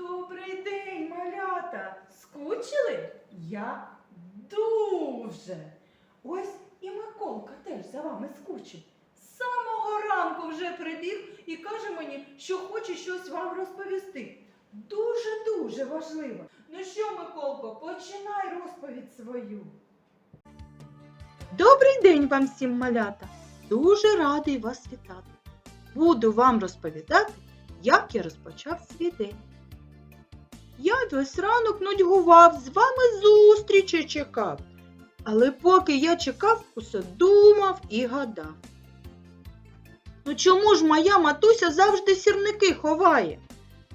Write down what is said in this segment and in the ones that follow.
Добрий день, малята! Скучили? Я дуже. Ось і Миколка теж за вами скучив. З самого ранку вже прибіг і каже мені, що хоче щось вам розповісти. Дуже-дуже важливо. Ну що, Миколко, починай розповідь свою. Добрий день вам всім, малята! Дуже радий вас вітати. Буду вам розповідати, як я розпочав свій день. Я весь ранок нудьгував, з вами зустрічі чекав. Але поки я чекав, усе думав і гадав. Ну чому ж моя матуся завжди сірники ховає?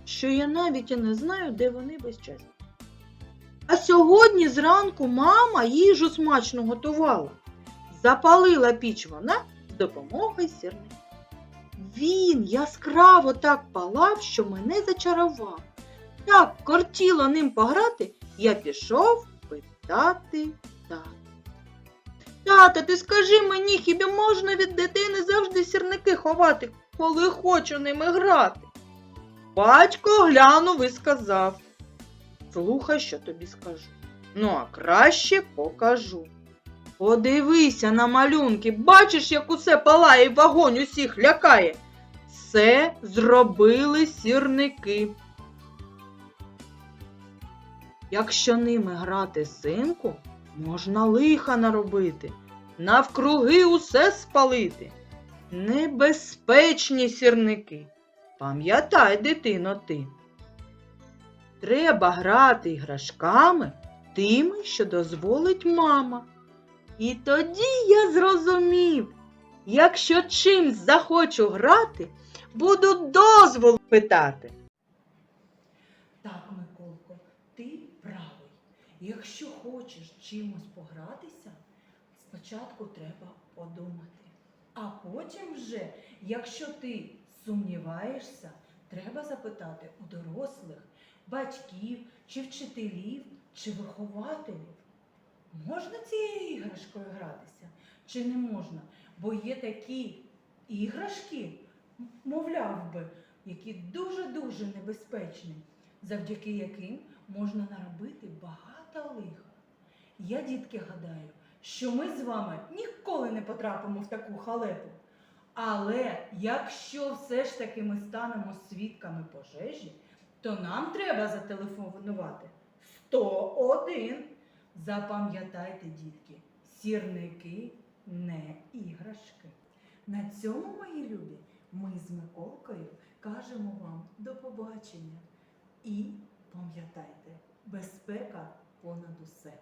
Що я навіть і не знаю, де вони весь час. А сьогодні зранку мама їжу смачно готувала. Запалила піч вона з допомогою сірника. Він яскраво так палав, що мене зачарував. Так кортіло ним пограти, я пішов питати тата. Тата, ти скажи мені, хіба можна від дитини завжди сірники ховати, коли хочу ними грати? Батько глянув і сказав. Слухай, що тобі скажу. Ну, а краще покажу. Подивися на малюнки, бачиш, як усе палає і вогонь усіх лякає. Це зробили сірники. Якщо ними грати синку, можна лиха наробити, навкруги усе спалити. Небезпечні сірники. Пам'ятай, дитино, ти. Треба грати іграшками тими, що дозволить мама. І тоді я зрозумів, якщо чимсь захочу грати, буду дозвол питати. Ти правий. Якщо хочеш чимось погратися, спочатку треба подумати. А потім вже, якщо ти сумніваєшся, треба запитати у дорослих, батьків, чи вчителів, чи вихователів. Можна цією іграшкою гратися чи не можна? Бо є такі іграшки, мовляв би, які дуже-дуже небезпечні, завдяки яким можна наробити багато лиха. Я, дітки, гадаю, що ми з вами ніколи не потрапимо в таку халепу. Але якщо все ж таки ми станемо свідками пожежі, то нам треба зателефонувати 101. Запам'ятайте, дітки, сірники не іграшки. На цьому, мої любі, ми з Миколкою кажемо вам до побачення. І пам'ятайте, безпека понад усе.